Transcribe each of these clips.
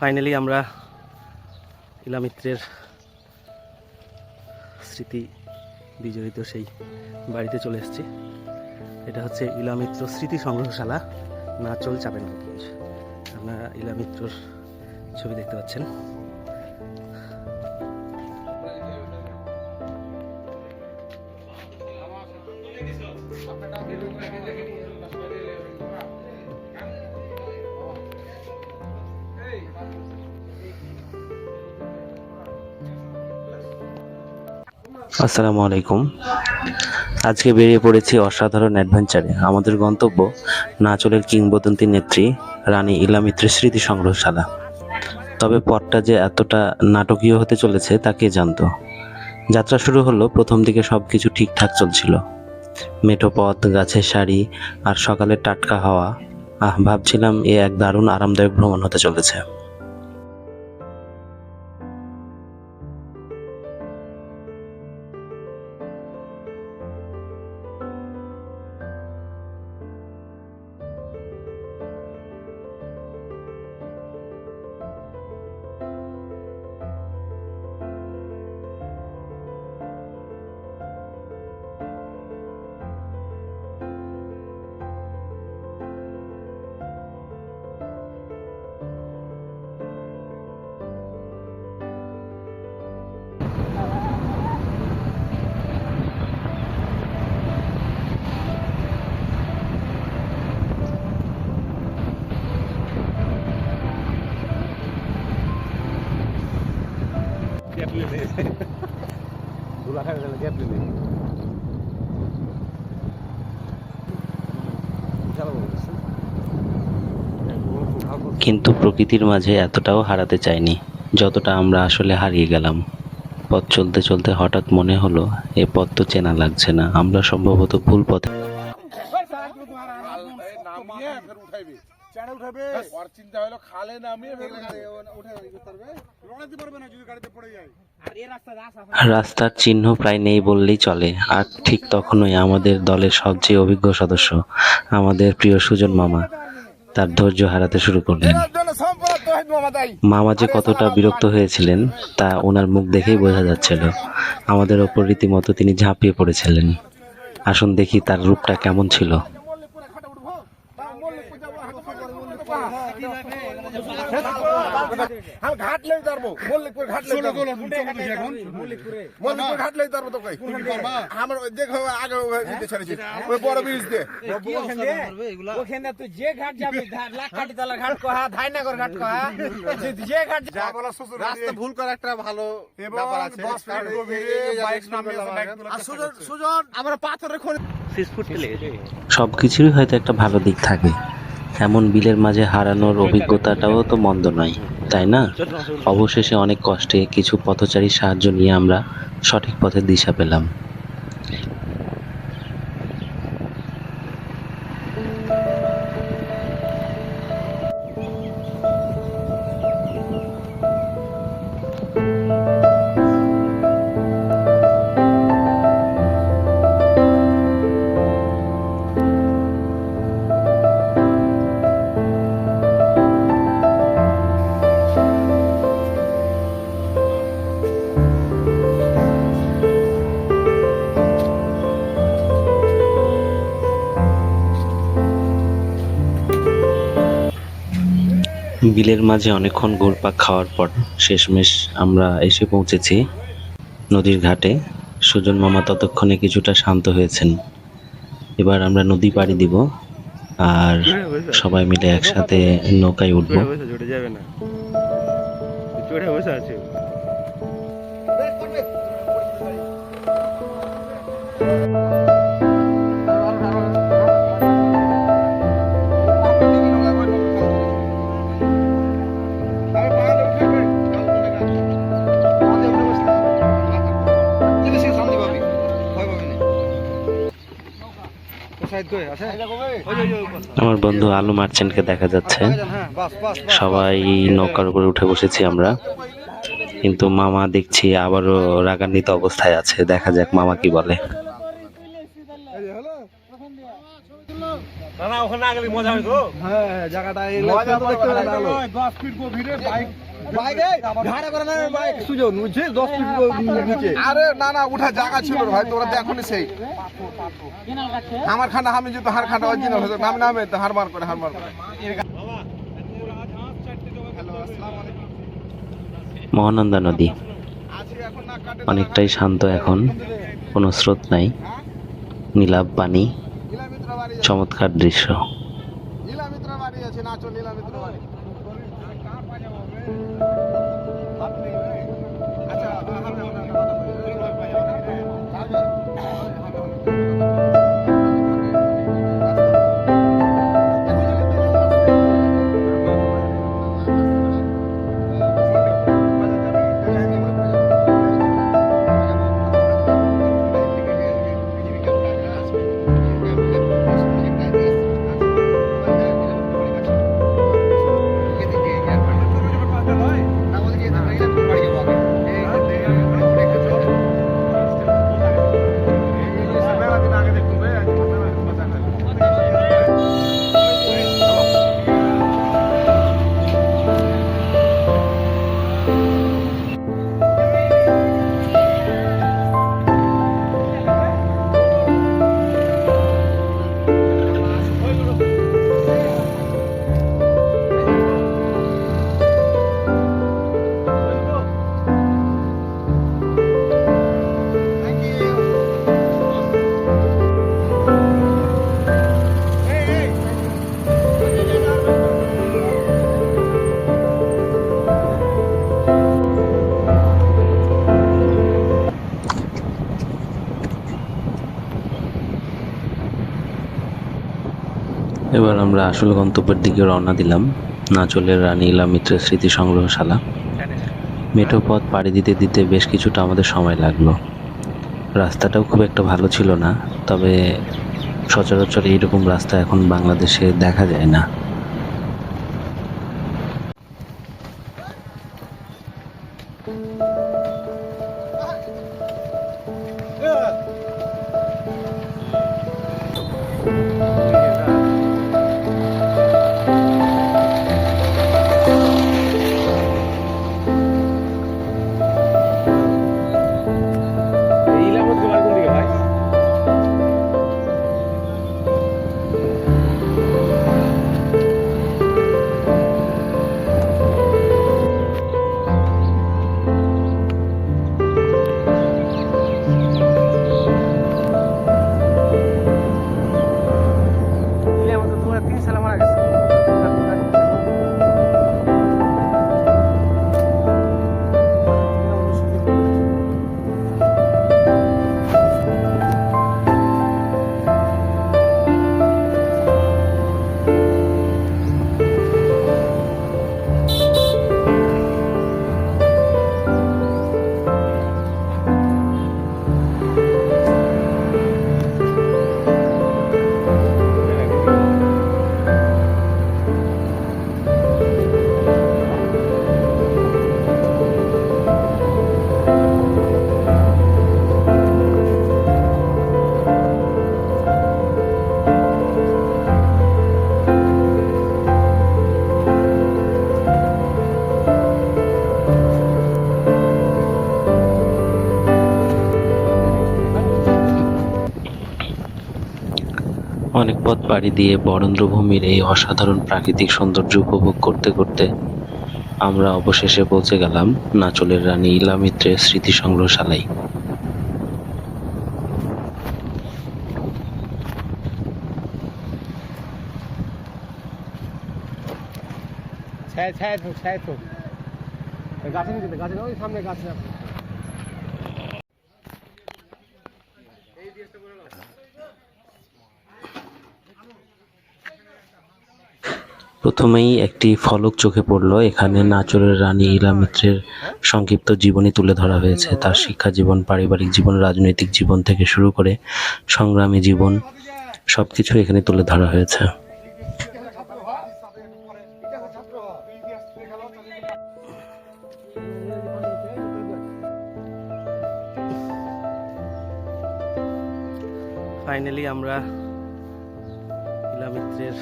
Finally আমরা ইলামিত্রের স্মৃতি বিজড়িত সেই বাড়িতে চলে এসেছি। এটা হচ্ছে ইলামিত্র স্মৃতি সংগ্রহশালা, নাচল চাপেন আপনারা ইলামিত্রর ছবি দেখতে পাচ্ছেন। আসসালামু আলাইকুম। আজকে বেরিয়ে পড়েছি অসাধারণ অ্যাডভেঞ্চারে। আমাদের গন্তব্য নাচলের কিংবদন্তি নেত্রী রানী ইলামিত্রের স্মৃতি সংগ্রহশালা। তবে পথটা যে এতটা নাটকীয় হতে চলেছে তা কে জানতো? যাত্রা শুরু হলো, প্রথম দিকে সব কিছু ঠিকঠাক চলছিল। মেঠো পথ গাছের সারি আর সকালের টাটকা হাওয়া। আহ, ভাবছিলাম এ এক দারুণ আরামদায়ক ভ্রমণ হতে চলেছে। কিন্তু প্রকৃতির মাঝে এতটাও হারাতে চাইনি, যতটা আমরা আসলে হারিয়ে গেলাম। পথ চলতে চলতে হঠাৎ মনে হলো, এ পথ তো চেনা লাগছে না, আমরা সম্ভবত ভুল পথে রাস্তার চিহ্ন প্রায় নেই বললেই চলে, আর ঠিক তখনই আমাদের দলের সবচেয়ে অভিজ্ঞ সদস্য, আমাদের প্রিয় সুজন মামা। তার ধৈর্য হারাতে শুরু করলেন। মামা যে কতটা বিরক্ত হয়েছিলেন তা ওনার মুখ দেখেই বোঝা যাচ্ছিল। আমাদের ওপর রীতিমতো তিনি ঝাঁপিয়ে পড়েছিলেন। আসুন দেখি তার রূপটা কেমন ছিল। আমি ঘাট লেই তারবো মল্লিকপুর ঘাট লেই তারবো। মল্লিকপুর। ঘাট লেই তারবো তো কই? আমার দেখো আগে দিতে ছেড়েছি। ওই বড় ব্রিজ দিয়ে ওখানে তুই যে ঘাট যাবি ধা- লাখাটিতলা ঘাট কহা ধাইনগর ঘাট কহা যে- যে ঘাট যা- রাস্তা ভুল করা একটা ভালো ব্যাপার আছে। বাইক নামিয়ে আর সুজন সুজন আমরা পাথরের খনি সবকিছুরই হয়তো একটা ভালো দিক থাকে। এমন বিলের মাঝে হারানোর অভিজ্ঞতাটাও তো মন্দ নয়, তাই না? অবশেষে অনেক কষ্টে কিছু পথচারীর সাহায্য নিয়ে আমরা সঠিক পথের দিশা পেলাম। বিলের মাঝে অনেকক্ষণ ঘুরপাক খাওয়ার পর শেষমেশ আমরা এসে পৌঁছেছি নদীর ঘাটে। সুজন মামা ততক্ষণে কিছুটা শান্ত হয়েছেন। এবার আমরা নদী পাড়ি দিব আর সবাই মিলে একসাথে নৌকায় উঠবো। যাবে না। চড়ে আছে। আমার বন্ধু আলু মার্চেন্টকে দেখা যাচ্ছে সবাই নৌকার উপরে উঠে বসেছি আমরা। কিন্তু মামা দেখছি আবারও রাগান্বিত অবস্থায় আছে। দেখা যাক মামা কি বলে। না না ওখানে মজা হইতো। হ্যাঁ জায়গাটা আরে না না উঠা জায়গা ছিল ভাই তোরা দেখনি সেই। আমার খানা আমি হার খানা অরিজিনাল হতো নাম নামে তো হার মার করে হার মার করে। মহানন্দা নদী। অনেকটাই শান্ত এখন কোনো স্রোত নাই নীলাভ পানি চমৎকার দৃশ্য। লীলামিত্র বাড়ি আছে নাচো লীলামিত্র বাড়ি। এবার আমরা আসল গন্তব্যের দিকে রওনা দিলাম। নাচলের রানী ইলা মিত্রের স্মৃতি সংগ্রহশালা মেঠো পথ পাড়ি দিতে দিতে বেশ কিছুটা আমাদের সময় লাগল। রাস্তাটাও খুব একটা ভালো ছিল না, তবে সচরাচর এইরকম রাস্তা এখন বাংলাদেশে দেখা যায় না। পথ পাড়ি দিয়ে বরেন্দ্রভূমির এই অসাধারণ প্রাকৃতিক সৌন্দর্য উপভোগ করতে করতে আমরা অবশেষে পৌঁছে গেলাম নাচলের রানী ইলা মিত্রের স্মৃতি সংগ্রহশালায় ছায় ছায় ছায় তো। গাছে গাছে, ওই সামনে গাছে প্রথমেই একটি ফলক চোখে পড়ল। এখানে নাচরের রানী ইলা মিত্রের সংক্ষিপ্ত জীবনী তুলে ধরা হয়েছে। তার শিক্ষা জীবন, পারিবারিক জীবন, রাজনৈতিক জীবন থেকে শুরু করে সংগ্রামী জীবন সবকিছু এখানে তুলে ধরা হয়েছে। ফাইনালি আমরা ইলা ইলামিত্রের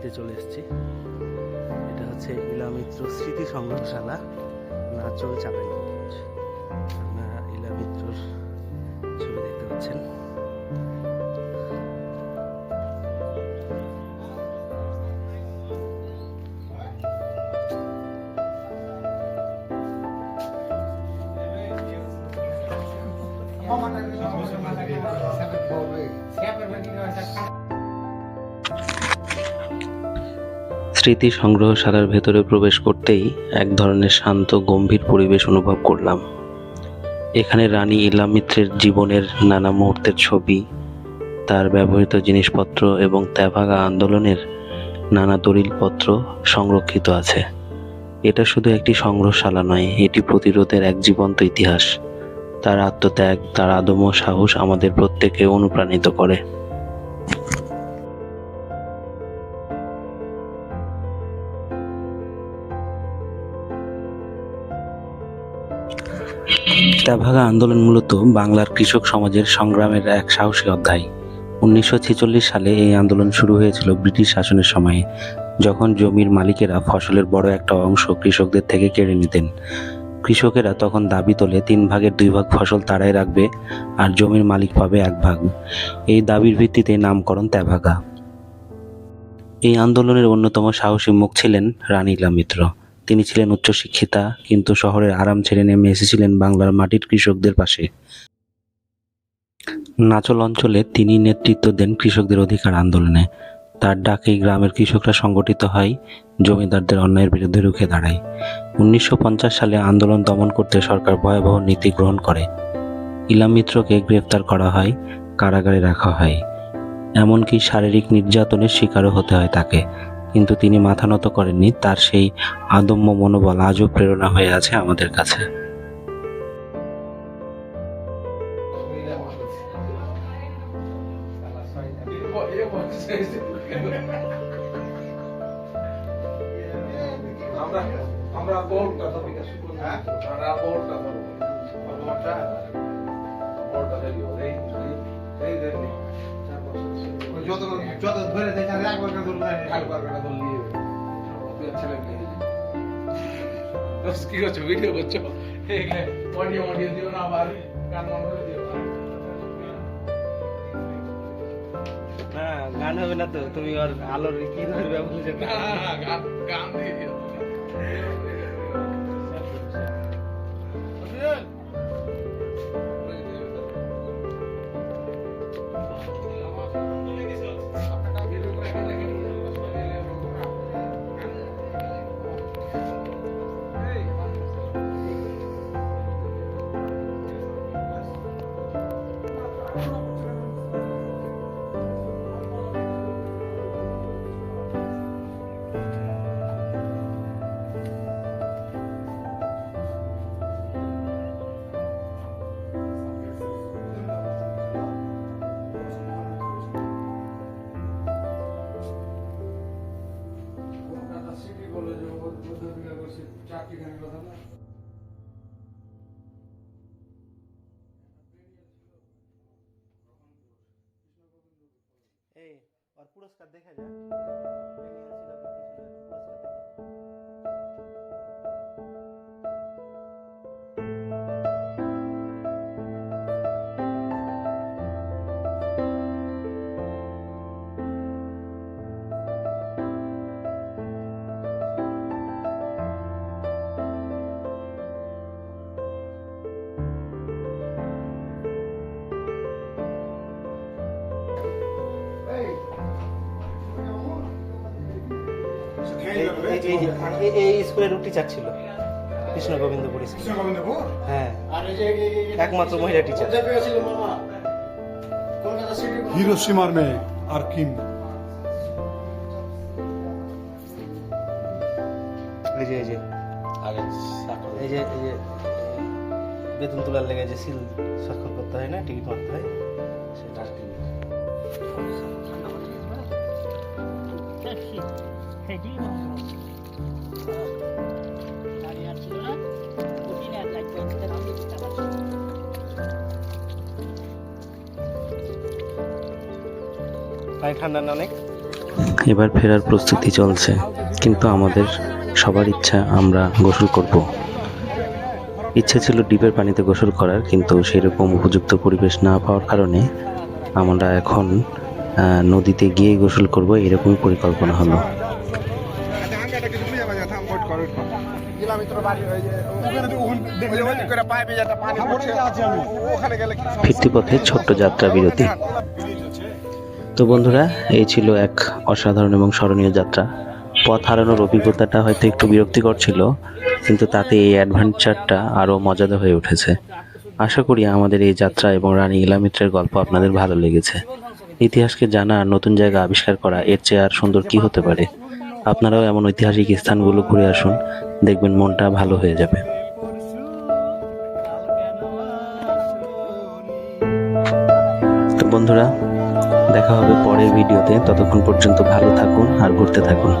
বাড়িতে চলে এসেছি। এটা হচ্ছে ইলামিত্র স্মৃতি সংগ্রহশালা নাচল চাঁপাইনবাবগঞ্জ আপনারা ইলামিত্রর ছবি দেখতে পাচ্ছেন। স্মৃতি সংগ্রহশালার ভেতরে প্রবেশ করতেই এক ধরনের শান্ত, গম্ভীর পরিবেশ অনুভব করলাম। এখানে রানী ইলাম মিত্রের জীবনের নানা মুহূর্তের ছবি, তার ব্যবহৃত জিনিসপত্র এবং তেভাগা আন্দোলনের নানা দলিলপত্র সংরক্ষিত আছে। এটা শুধু একটি সংগ্রহশালা নয়, এটি প্রতিরোধের এক জীবন্ত ইতিহাস। তার আত্মত্যাগ, তার আদম্য সাহস আমাদের প্রত্যেককে অনুপ্রাণিত করে। তেভাগা আন্দোলন মূলত বাংলার কৃষক সমাজের সংগ্রামের এক সাহসী অধ্যায়। উনিশশো ছেচল্লিশ সালে এই আন্দোলন শুরু হয়েছিল ব্রিটিশ শাসনের সময়ে, যখন জমির মালিকেরা ফসলের বড় একটা অংশ কৃষকদের থেকে কেড়ে নিতেন। কৃষকেরা তখন দাবি তোলে, তিন ভাগের দুই ভাগ ফসল তারাই রাখবে আর জমির মালিক পাবে এক ভাগ। এই দাবির ভিত্তিতে নামকরণ তেভাগা এই আন্দোলনের অন্যতম সাহসী মুখ ছিলেন রানী ইলামিত্র তিনি ছিলেন উচ্চশিক্ষিতা, কিন্তু শহরের আরাম ছেড়ে নেমে এসেছিলেন বাংলার মাটির কৃষকদের পাশে। নাচল অঞ্চলে তিনি নেতৃত্ব দেন কৃষকদের অধিকার আন্দোলনে। তার ডাকেই গ্রামের কৃষকরা সংগঠিত হয়, জমিদারদের অন্যায়ের বিরুদ্ধে রুখে দাঁড়ায়। উনিশশো পঞ্চাশ সালে আন্দোলন দমন করতে সরকার ভয়াবহ নীতি গ্রহণ করে। ইলাম মিত্রকে গ্রেফতার করা হয়, কারাগারে রাখা হয়। এমনকি শারীরিক নির্যাতনের শিকারও হতে হয় তাকে। কিন্তু তিনি মাথা নত করেননি, তার সেই আদম্য মনোবল আজও প্রেরণা হয়ে আছে আমাদের কাছে। আমরা আমরা তো বিকাশ করব। হ্যাঁ? আমরা দিও এই এই এই যত যত ধরে দেখেন একবার করে ধরলে একবার করে ধরলি তুই ছেলে কি করছ? ভিডিও করছ? অডিও অডিও দিও না আবার গান মন করে দিও। না গান হবে না তো। তুমি আর আলোর কি ধরবে বুঝে না গান গান দিয়ে দিও। পুরস্কার দেখা যায় এই টিচার ছিল কৃষ্ণ গোবিন্দপুর স্কুল হ্যাঁ। একমাত্র মহিলা টিচার হিরোসীমার মেয়ে আর কিম। এই যে এই যে। এই যে এই যে বেতন তোলার লেগে যে সিল স্বাক্ষর করতে হয় না টিকিট মারতে হয়। এবার ফেরার প্রস্তুতি চলছে, কিন্তু আমাদের সবার ইচ্ছা আমরা গোসল করব। ইচ্ছে ছিল ডিপের পানিতে গোসল করার, কিন্তু সেরকম উপযুক্ত পরিবেশ না পাওয়ার কারণে আমরা এখন নদীতে গিয়ে গোসল করব এরকম পরিকল্পনা হলো। ফিরতি পথে ছোট্ট যাত্রা বিরতি। তো বন্ধুরা, এই ছিল এক অসাধারণ এবং স্মরণীয় যাত্রা। পথ হারানোর অভিজ্ঞতাটা হয়তো একটু বিরক্তিকর ছিল, কিন্তু তাতে এই অ্যাডভেঞ্চারটা আরও মজাদার হয়ে উঠেছে। আশা করি আমাদের এই যাত্রা এবং রানী ইলামিত্রের গল্প আপনাদের ভালো লেগেছে। ইতিহাসকে জানা নতুন জায়গা আবিষ্কার করা, এর চেয়ে আর সুন্দর কি হতে পারে? আপনারাও এমন ঐতিহাসিক স্থানগুলো ঘুরে আসুন, দেখবেন মনটা ভালো হয়ে যাবে। তো বন্ধুরা, দেখা হবে পরের ভিডিওতে। ততক্ষণ পর্যন্ত ভালো থাকুন আর ঘুরতে থাকুন।